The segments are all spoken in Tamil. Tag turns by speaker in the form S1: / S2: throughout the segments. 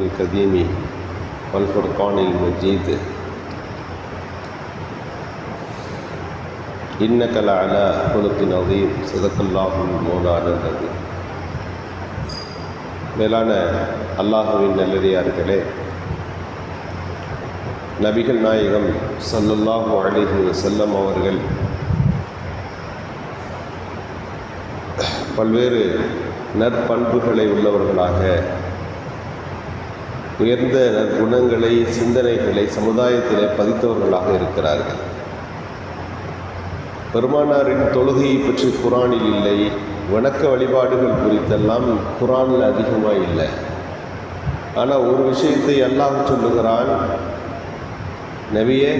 S1: الكريم والفرقان المجيد إنك لعلى خلق عظيم صدق الله المولانا العظيم மேலான அல்லாஹுவின் நல்லடியார்களே நபிகள் நாயகம் ஸல்லல்லாஹு அலைஹி வஸல்லம் அவர்கள் பல்வேறு நற்பண்புகளை உள்ளவர்களாக உயர்ந்த குணங்களை சிந்தனைகளை சமுதாயத்திலே பதித்தவர்களாக இருக்கிறார்கள். பெருமானாரின் தொழுகையை பற்றி குரானில் இல்லை. வணக்க வழிபாடுகள் குறித்தெல்லாம் குரானில் அதிகமாக இல்லை. ஆனால் ஒரு விஷயத்தை அல்லாஹ் சொல்லுகிறான். நபியே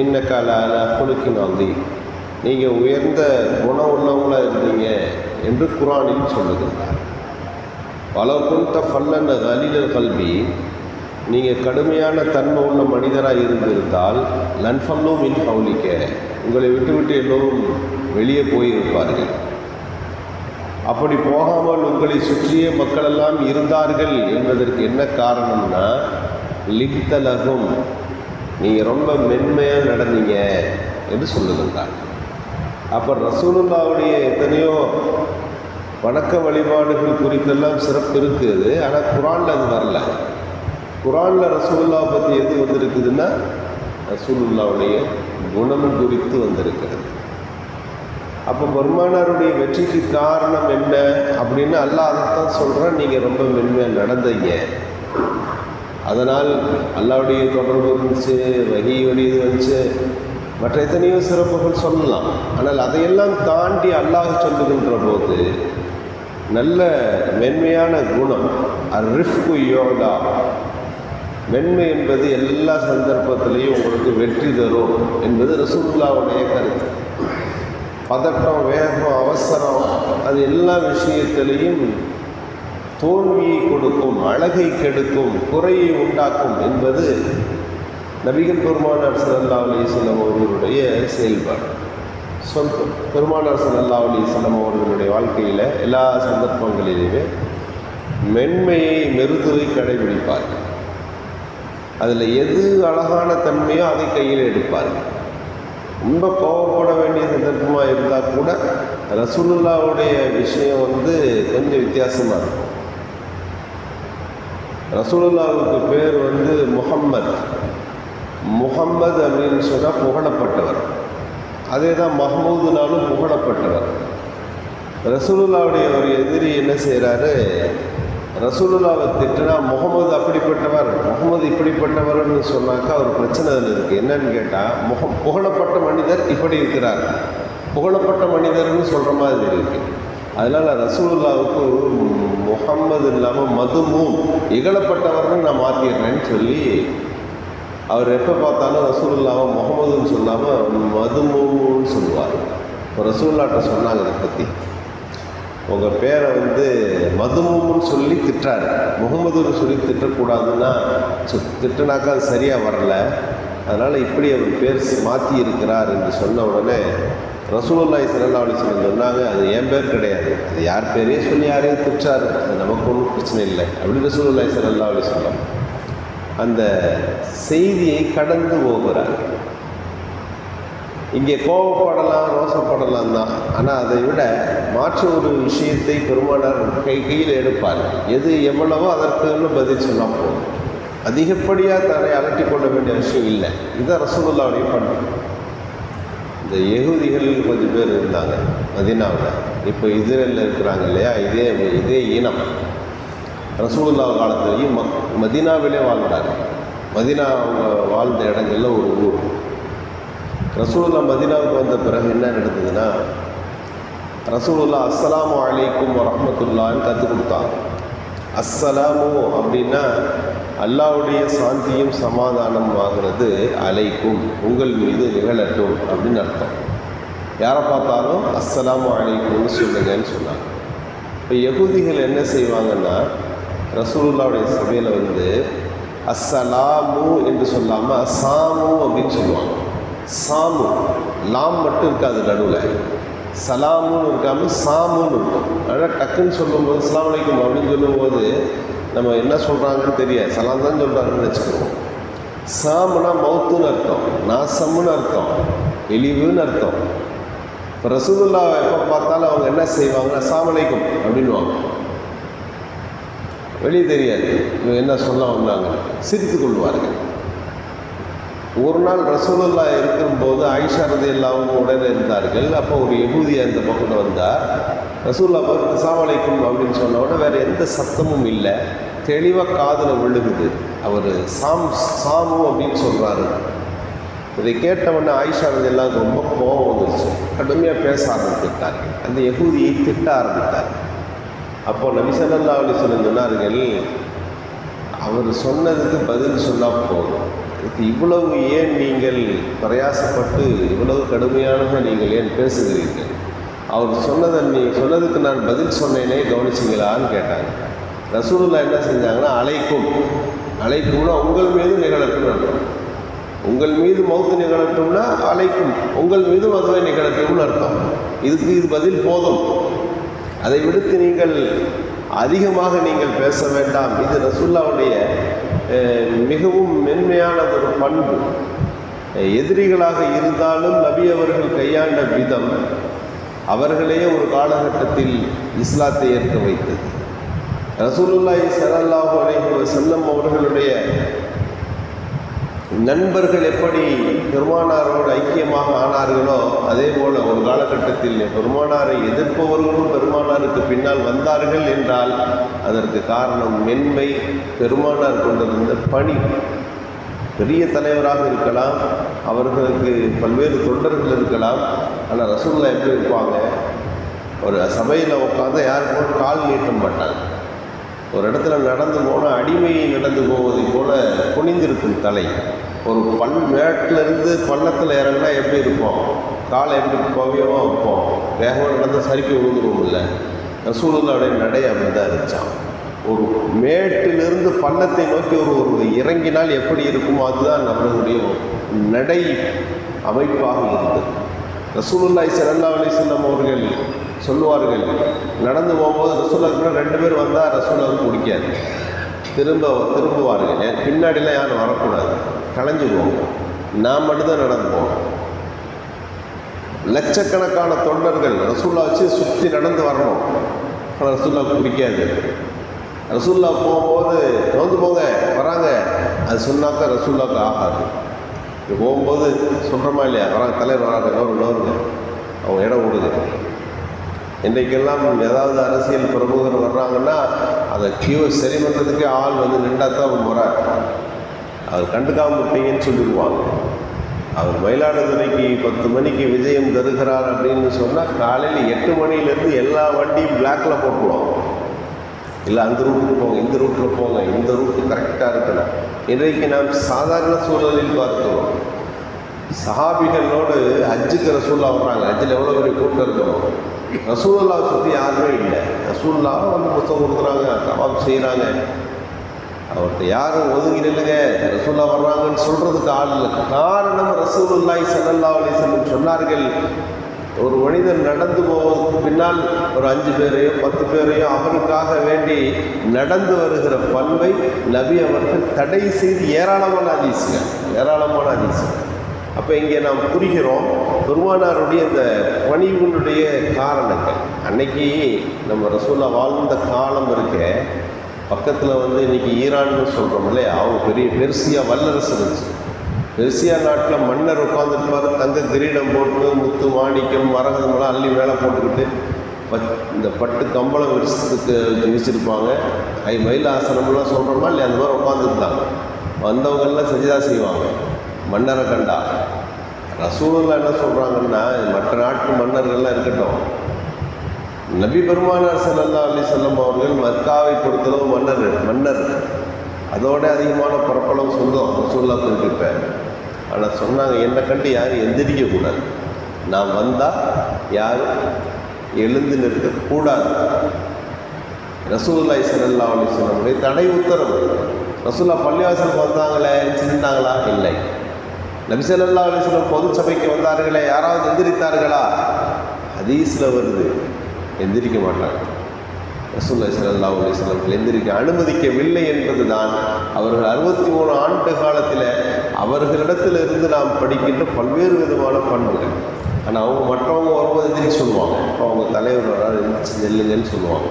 S1: இன்னக்கால கால குலுக்கின் அந்தி நீங்கள் உயர்ந்த குணம் உள்ளவங்களாக இருந்தீங்க என்று குரானில் சொல்லுகிறார் பலகுந்த ஃபல்லன் அலிலர் கல்வி நீங்கள் கடுமையான தன்மை உள்ள மனிதராக இருந்திருந்தால் லன்ஃபல்லோ மின் பவுலிக்க உங்களை விட்டுவிட்டு எல்லோரும் வெளியே போயிருப்பார்கள். அப்படி போகாமல் உங்களை சுற்றிய மக்களெல்லாம் இருந்தார்கள் என்பதற்கு என்ன காரணம்னா லிப்தலகும் நீங்கள் ரொம்ப மென்மையாக நடந்தீங்க என்று சொல்லுகின்றார். அப்போ ரசூலுல்லாவுடைய எத்தனையோ வணக்க வழிபாடுகள் குறித்தெல்லாம் சிறப்பு இருக்குது. ஆனால் குரானில் அது வரல. குரானில் ரசூல்லா பற்றி எது வந்திருக்குதுன்னா ரசூலுல்லாவுடைய குணம் குறித்து வந்திருக்கிறது. அப்போ பெருமானாருடைய வெற்றிக்கு காரணம் என்ன அப்படின்னு அல்லாஹ் அதைத்தான் சொல்கிறான் நீங்கள் ரொம்ப மென்மையாக நடந்தீங்க. அதனால் அல்லாவுடைய தொடர்பு இருந்துச்சு வகியுடையது வந்துச்சு. மற்ற எத்தனையோ சிறப்புகள் சொல்லலாம். ஆனால் அதையெல்லாம் தாண்டி அல்லாஹ் சொல்லுகின்ற போது நல்ல மென்மையான குணம். அரிஃப்கு யோகா. மென்மை என்பது எல்லா சந்தர்ப்பத்திலையும் உங்களுக்கு வெற்றி தரும் என்பது ரசூல்லாவுடைய கருத்து. பதட்டம் வேகம் அவசரம் அது எல்லா விஷயத்திலையும் தோல்வியை கொடுக்கும் அழகை கெடுக்கும் குறையை உண்டாக்கும் என்பது நபிகள் பெருமானார் சல்லா அலிஸ்லாம் அவர்களுடைய செயல்பாடு. சொந்த பெருமானார் சல்லா அலிஸ்லாம் அவர்களுடைய வாழ்க்கையில் எல்லா சந்தர்ப்பங்களிலுமே மென்மையை மெருதுவை கடைபிடிப்பார்கள். அதில் எது அழகான தன்மையோ அதை கையில் எடுப்பார்கள். ரொம்ப கோவப்பட வேண்டிய சந்தர்ப்பமாக இருந்தால் கூட ரசூலுல்லாவுடைய விஷயம் வந்து கொஞ்சம் வித்தியாசமாக இருக்கும். ரசூலுல்லாவுக்கு பேர் வந்து முகம்மது முகம்மது அப்படின்னு சொன்னால் புகழப்பட்டவர். அதே தான் மஹமூதுனாலும் புகழப்பட்டவர். ரசூலுல்லாவுடைய ஒரு எதிரி என்ன செய்கிறாரு ரசூலுல்லாவை திட்டினா முகமது அப்படிப்பட்டவர் முகமது இப்படிப்பட்டவர்னு சொன்னாக்கா ஒரு பிரச்சனை அதில் இருக்குது என்னன்னு கேட்டால் முகம் புகழப்பட்ட மனிதர் இப்படி இருக்கிறார். புகழப்பட்ட மனிதர்னு சொல்கிற மாதிரி இருக்குது அதனால் ரசூலுல்லாவுக்கு முகம்மது இல்லாமல் மதுமும் இகழப்பட்டவர்னு நான் மாற்றிடுறேன்னு சொல்லி அவர் எப்போ பார்த்தாலும் ரசூலுல்லாவை முகமதுன்னு சொல்லாமல் மதுமுன்னு சொல்லுவார். இப்போ ரசூல்லாட்ட சொன்னாங்க இதை பற்றி உங்கள் பேரை வந்து மதுமுன்னு சொல்லி திட்டாரு முகமதுன்னு சொல்லி திட்டக்கூடாதுன்னா திட்டுனாக்கா அது சரியாக வரல. அதனால் இப்படி அவர் பேர் மாற்றி இருக்கிறார் என்று சொன்ன உடனே ரசூலுல்லாய் சல்லா அலிஸ்லம் சொன்னாங்க அது என் பேர் கிடையாது. அது யார் பேரையும் சொல்லி யாரையும் திட்டாரு அது நமக்கு ஒன்றும் பிரச்சனை இல்லை. அப்படி ரசூலுல்லாய் சல்லா அலிஸ்லாம் அந்த செய்தியை கடந்து போகிறார் இங்கே கோபப்படலாம் ரோசப்படலாம் தான். ஆனால் அதை விட மாற்று ஒரு விஷயத்தை பெருமானார் கை கையில் எடுப்பார். எது எவ்வளவோ அதற்குன்னு பதில் சொன்னால் போதும். அதிகப்படியாக தன்னை அலட்டி கொள்ள வேண்டிய விஷயம் இல்லை. இதை ரசகுல்லாவுடைய பண்பு. இந்த எகுதிகள் கொஞ்சம் பேர் இருந்தாங்க மதினாவில். இப்போ இஸ்ரேலில் இருக்கிறாங்க இல்லையா? இதே இதே இனம். ரசூலுல்லா காலத்துலேயும் மக் மதினாவிலே வாழ்ந்தார். மதினா அவங்க வாழ்ந்த இடங்களில் ஒரு ஊர். ரசூலுல்லா மதினாவுக்கு வந்த பிறகு என்ன நடந்ததுன்னா ரசூலுல்லா அஸ்ஸலாமு அலைக்கும் வரமத்துல்லான்னு கற்றுக் கொடுத்தாங்க. அஸ்ஸலாமு அப்படின்னா அல்லாவுடைய சாந்தியும் சமாதானம் ஆகிறது அலைக்கும் உங்கள் மீது நிகழட்டும் அப்படின்னு அர்த்தம். யாரை பார்த்தாலும் அஸ்ஸலாமு அலைக்கும்னு சொல்லுங்கன்னு சொன்னாங்க. இப்போ யகுதிகள் என்ன செய்வாங்கன்னா ரசூல்லாவுடைய சபையில் வந்து அஸ்ஸலாமு என்று சொல்லாமல் சாமு அப்படின்னு சொல்லுவாங்க. சாமு லாம் மட்டும் இருக்காது நடுவில். சலாமுன்னு இருக்காமல் சாமுன்னு இருக்கும். அதனால் டக்குன்னு சொல்லும்போது சலாம் அலைக்கும் அப்படின்னு சொல்லும்போது நம்ம என்ன சொல்கிறாங்கன்னு தெரியாது. சலாம் தான் சொல்கிறாங்கன்னு வச்சுக்கிறோம் சாமுனா மௌத்துன்னு அர்த்தம். நாசம்னு அர்த்தம். இழிவுன்னு அர்த்தம். இப்போ ரசூலுல்லா எப்போ பார்த்தாலும் அவங்க என்ன செய்வாங்கன்னா சாமலைக்கும் அப்படின்வாங்க வெளியே தெரியாது. இவங்க என்ன சொல்ல வந்தாங்க? சிரித்து கொள்வார்கள். ஒரு நாள் ரசூலுல்லா இருக்கும்போது ஆயிஷா ரதி உடனே இருந்தார்கள். அப்போ ஒரு எகூதி அந்த பக்கம் வந்தார். ரசூல்லா பார்த்து சாவளைக்கும் அப்படின்னு சொன்ன உடனே வேறு எந்த சத்தமும் இல்லை. தெளிவாக காதில் விழுகுது. அவர் சாம் சாமு அப்படின்னு சொல்கிறாரு இதை கேட்டவுடனே ஆயிஷா எல்லாம் ரொம்ப கோபம் வந்துருச்சு. கடுமையாக பேச ஆரம்பித்துட்டார் அந்த எகூதியை திட்ட அப்போது நபி சல்லா அலி சொன்னார்கள் அவர் சொன்னதுக்கு பதில் சொன்னால் போதும். இதுக்கு இவ்வளவு ஏன் நீங்கள் பிரயாசப்பட்டு இவ்வளவு கடுமையானதாக நீங்கள் ஏன் பேசுகிறீர்கள்? அவர் சொன்னதை நீ சொன்னதுக்கு நான் பதில் சொன்னேனே கவனிச்சிங்களான்னு கேட்டாங்க. ரசூலுல்லா என்ன செஞ்சாங்கன்னா அழைக்கும் அழைக்கும்னா உங்கள் மீது நிகழட்டும் அர்த்தம். உங்கள் மீது மௌத்து நிகழட்டும்னா அழைக்கும் உங்கள் மீது மதுவை நிகழட்டும்னு அர்த்தம். இதுக்கு இது பதில் போதும். அதை விடுத்து நீங்கள் அதிகமாக நீங்கள் பேச வேண்டாம். இது ரசுல்லாவுடைய மிகவும் மென்மையானது ஒரு பண்பு. எதிரிகளாக இருந்தாலும் நபி அவர்கள் கையாண்ட விதம் அவர்களே ஒரு காலகட்டத்தில் இஸ்லாத்தை ஏற்க வைத்தது. ரசூலுல்லாஹி ஸல்லல்லாஹு அலைஹி செல்லம் அவர்களுடைய நண்பர்கள் எப்படி பெருமானாரோடு ஐக்கியமாக ஆனார்களோ அதே போல ஒரு காலகட்டத்தில் பெருமானாரை எதிர்ப்பவர்களும் பெருமானாருக்கு பின்னால் வந்தார்கள் என்றால் அதற்கு காரணம் மென்மை பெருமானார் கொண்டிருந்த பணி. பெரிய தலைவராக இருக்கலாம் அவர்களுக்கு பல்வேறு தொண்டர்கள் இருக்கலாம் ஆனால் ரசூல்லா எப்படி இருப்பாங்க? ஒரு சபையில் உட்காந்து யாருக்கும் கால் நீட்ட மாட்டாங்க. ஒரு இடத்துல நடந்து போனால் அடிமையை நடந்து போவதை போல குனிந்திருக்கும் தலை. ஒரு பல் மேட்டிலிருந்து பள்ளத்தில் இறங்கினா எப்படி இருப்போம்? காலை எப்படி பவியமாக வைப்போம் வேகமாக நடந்து சறுக்கி விழுந்துருவோம் இல்லை ரசூலுல்லாவுடைய நடை அப்படி தான் இருந்துச்சான் ஒரு மேட்டிலிருந்து பள்ளத்தை நோக்கி ஒரு ஒரு இறங்கினால் எப்படி இருக்குமோ அதுதான் நம்மளுடைய நடை அமைப்பாக இருந்தது. ரசூலுல்லாய் ஸல்லல்லாஹு அலைஹி அவர்கள் சொல்லுவார்கள். நடந்து போகும்போது ரசூலுல்லாஹ் ரெண்டு பேர் வந்தால் ரசூலுல்லாவுக்கு பிடிக்காது திரும்ப திரும்புவார்கள். ஏன்? பின்னாடிலாம் யாரும் வரக்கூடாது. களைஞ்சிடுவோம் நான் மட்டும்தான் நடந்து போவோம் லட்சக்கணக்கான தொண்டர்கள் ரசூல்லா வச்சு சுற்றி நடந்து வரணும். ஆனால் ரசூல்லாவுக்கு பிடிக்காது ரசூல்லா போகும்போது நோந்து போங்க வராங்க. அது சொன்னாக்கா ரசூல்லாவுக்கு ஆகாது. போகும்போது சொல்கிறோமா இல்லையா? வராங்க தலைவர் வராங்க நோரு நோருங்க. அவங்க இடம் விடுது. இன்றைக்கெல்லாம் ஏதாவது அரசியல் பிரமுகர் வர்றாங்கன்னா அதை கியூ சரி பண்ணுறதுக்கே ஆள் வந்து நின்றா தான் முறை அவர் கண்டுக்காமல் விட்டீங்கன்னு சொல்லிடுவாங்க. அவர் மயிலாடுதுறைக்கு பத்து மணிக்கு விஜயம் தருகிறார் அப்படின்னு சொன்னால் காலையில் எட்டு மணிலேருந்து எல்லா வண்டியும் பிளாக்கில் போட்டுருவாங்க. இல்லை அந்த ரூட்டுக்கு போங்க இந்த ரூட்டில் போங்க இந்த ரூட்டு கரெக்டாக இருக்கணும் இன்றைக்கு நாம் சாதாரண சூழலில் பார்க்கிறோம். சஹாபிகளோடு ஹஜ்ஜுக்கு ரசூல்லா வர்றாங்க. ஹஜ்ஜில் எவ்வளோ பெரிய கூட்டம் இருக்கணும்? ரசூல்லா சுற்றி யாருமே இல்லை. ரசூல்லாவும் வந்து புத்தகம் கொடுக்குறாங்க தவாப் செய்கிறாங்க அவர்கிட்ட யாரும் ஒதுங்கி நில்லுங்க ரசூல்லா வர்றாங்கன்னு சொல்கிறதுக்கு ஆள் இல்லை. காரணம் ரசூலுல்லாய் சல்லல்லா அலைஹி சொன்னார்கள். ஒரு மனிதன் நடந்து போவதற்கு பின்னால் ஒரு அஞ்சு பேரையோ பத்து பேரையோ அவருக்காக வேண்டி நடந்து வருகிற பண்பை நபி அவர்கள் தடை செய்து ஏராளமான அதிசயம் ஏராளமான அதிசயம் அப்போ இங்கே நாம் புரிகிறோம் பெருமானாருடைய இந்த பணிவுனுடைய காரணங்கள். அன்னைக்கு நம்ம ரசூல்லா வாழ்ந்த காலம் இருக்க. பக்கத்தில் வந்து இன்னைக்கு ஈரான்னு சொல்கிறோம் இல்லையா? அவங்க பெரிய பெருசியா வல்லரசு இருந்துச்சு. பெருசியா நாட்டில் மன்னர் உட்காந்துருப்பார் தங்க கிரீடம் போட்டு முத்து மாணிக்கம் மரகதமெல்லாம் அள்ளி மேலே போட்டுக்கிட்டு பத் இந்த பட்டு கம்பளம் விரிசத்துக்கு விரிச்சிருப்பாங்க. ஐ மயில் ஆசனம்லாம் சொல்கிறோமா இல்லையா? அந்த மாதிரி உட்காந்துருந்தாங்க வந்தவங்கெல்லாம் செஞ்சுதான் செய்வாங்க. மன்னரை கண்டா ரசூலில் என்ன சொல்கிறாங்கன்னா மற்ற நாட்டு மன்னர்கள்லாம் இருக்கட்டும். நபி பெருமானார் ஸல்லல்லாஹு அலி செல்லம் அவர்கள் மக்காவை பொறுத்தளவு மன்னர் மன்னர். அதோட அதிகமான பரப்பளவு சொந்தம் ரசூல்லா குறிப்பிட்ட ஆனால் சொன்னாங்க என்னை கண்டு யாரும் எந்திரிக்கக்கூடாது நான் வந்தால் யாரும் எழுந்து நிற்கக்கூடாது ரசூல்லாய் ஸல்லல்லாஹு அலி வஸல்லம் தடை உத்தரவு. ரசூல்லா பள்ளிவாசலுக்கு வந்தாங்களே சின்னாங்களா இல்லை. நபிசல்லா அலிஸ்லம் பொது சபைக்கு வந்தார்களே யாராவது எந்திரித்தார்களா? ஹதீஸில் வருது எந்திரிக்க மாட்டாங்க. ரசூல்லா சல்லா அலிஸ்லம் எந்திரிக்க அனுமதிக்கவில்லை என்பது தான் அவர்கள் அறுபத்தி மூணு ஆண்டு காலத்தில் அவர்களிடத்தில் இருந்து நாம் படிக்கின்ற பல்வேறு விதமான பண்புகள். ஆனால் அவங்க மற்றவங்க வரும்போது எந்திரிக்க சொல்லுவாங்க. இப்போ அவங்க தலைவர் வராது எந்திரிச்சு நெல்லுங்கன்னு சொல்லுவாங்க.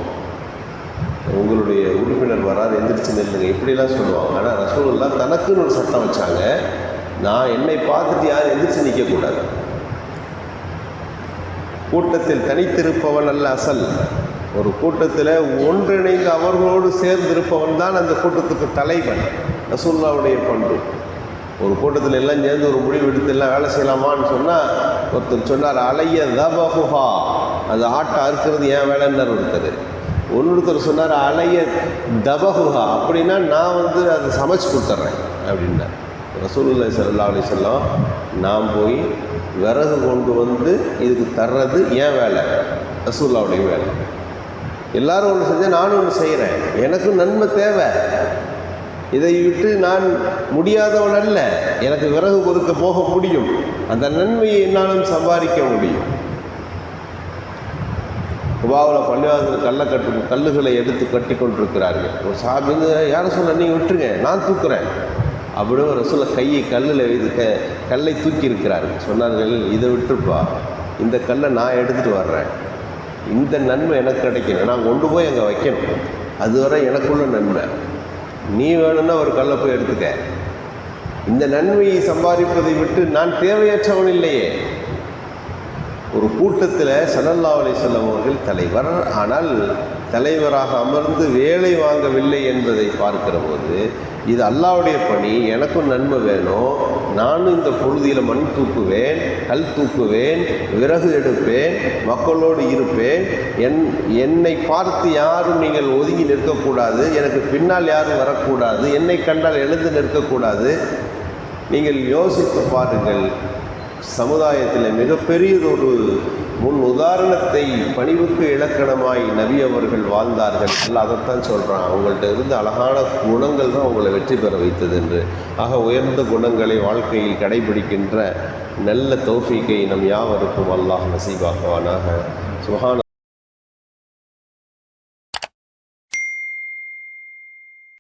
S1: உங்களுடைய உறுப்பினர் வராது எந்திரிச்சு நெல்லுங்க இப்படிலாம் சொல்லுவாங்க. ஆனால் ரசூலுல்லா தனக்குன்னு ஒரு சட்டம் வச்சாங்க. நான் என்னை பார்த்துட்டு யாரும் எதிர்த்து நிற்கக்கூடாது கூட்டத்தில் தனித்திருப்பவன் அல்ல அசல். ஒரு கூட்டத்தில் ஒன்றிணைந்து அவர்களோடு சேர்ந்திருப்பவன் தான் அந்த கூட்டத்துக்கு தலைவன். ரசூல்லாவுடைய பண்பு. ஒரு கூட்டத்தில் எல்லாம் சேர்ந்து ஒரு முடிவு எடுத்து எல்லாம் வேலை செய்யலாமான்னு சொன்னால் ஒருத்தர் சொன்னார் அலைய தபகுஹா அது ஆட்டை அறுக்கிறது ஏன் வேலைன்னார் ஒருத்தர். ஒன்னொருத்தர் சொன்னார் அலைய தபகுஹா அப்படின்னா நான் வந்து அதை சமைச்சு கொடுத்துட்றேன் அப்படின்னார். ரசூலுல்லாஹி சல்லா அலி சொல்லாம் நான் போய் விறகு கொண்டு வந்து இதுக்கு தர்றது ஏன் வேலை ரசூல்லாவுடைய வேலை. எல்லாரும் ஒன்று செஞ்சால் நானும் ஒன்று செய்கிறேன் எனக்கும் நன்மை தேவை. இதை விட்டு நான் முடியாதவன் அல்ல. எனக்கு விறகு கொடுக்க போக முடியும். அந்த நன்மையை என்னாலும் சம்பாதிக்க முடியும். குபாவில் பள்ளிவாசல் கல்லை கட்டு கல்லுகளை எடுத்து கட்டி கொண்டிருக்கிறார்கள் ஒரு சாபிந்து யாரும் சொன்ன நீங்கள் விட்டுருங்க. நான் தூக்குறேன். அப்படின்னு ரசூலை கையை கல்லில் இது க கல்லை தூக்கி இருக்கிறார்கள் சொன்னார்கள் இதை விட்டுருப்பா. இந்த கல்லை நான் எடுத்துகிட்டு வர்றேன். இந்த நன்மை எனக்கு கிடைக்கணும். நான் கொண்டு போய் அங்கே வைக்கணும். அதுவரை எனக்குள்ள நன்மை. நீ வேணும்னா ஒரு கல்லை போய் எடுத்துக்க. இந்த நன்மையை சம்பாதிப்பதை விட்டு நான் தேவையற்றவன் இல்லையே. ஒரு கூட்டத்தில் சனல்லாவலை செல்லவர்கள் அவர்கள் தலைவர். ஆனால் தலைவராக அமர்ந்து வேலை வாங்கவில்லை என்பதை பார்க்கிற போது இது அல்லாவுடைய பணி எனக்கும் நன்மை வேணும் நானும் இந்த பொழுதியில் மண் தூக்குவேன் கல் தூக்குவேன் விறகு எடுப்பேன் மக்களோடு இருப்பேன் என் என்னை பார்த்து யாரும் நீங்கள் ஒதுங்கி நிற்கக்கூடாது எனக்கு பின்னால் யாரும் வரக்கூடாது என்னை கண்டால் எழுந்து நிற்கக்கூடாது. நீங்கள் யோசித்து பாருங்கள் சமுதாயத்தில் மிகப்பெரியதொரு முன் உதாரணத்தை பணிவுக்கு இலக்கணமாய் நபி அவர்கள் வாழ்ந்தார்கள். அல்ல அதைத்தான் சொல்கிறான் அவங்கள்ட்ட இருந்து அழகான குணங்கள் தான் உங்களை வெற்றி பெற வைத்தது என்று. ஆக உயர்ந்த குணங்களை வாழ்க்கையில் கடைபிடிக்கின்ற நல்ல தௌஃபீக்கை நம் யாவருக்கும் அல்லாஹ் நசீபாக்குவானாக. சுஹான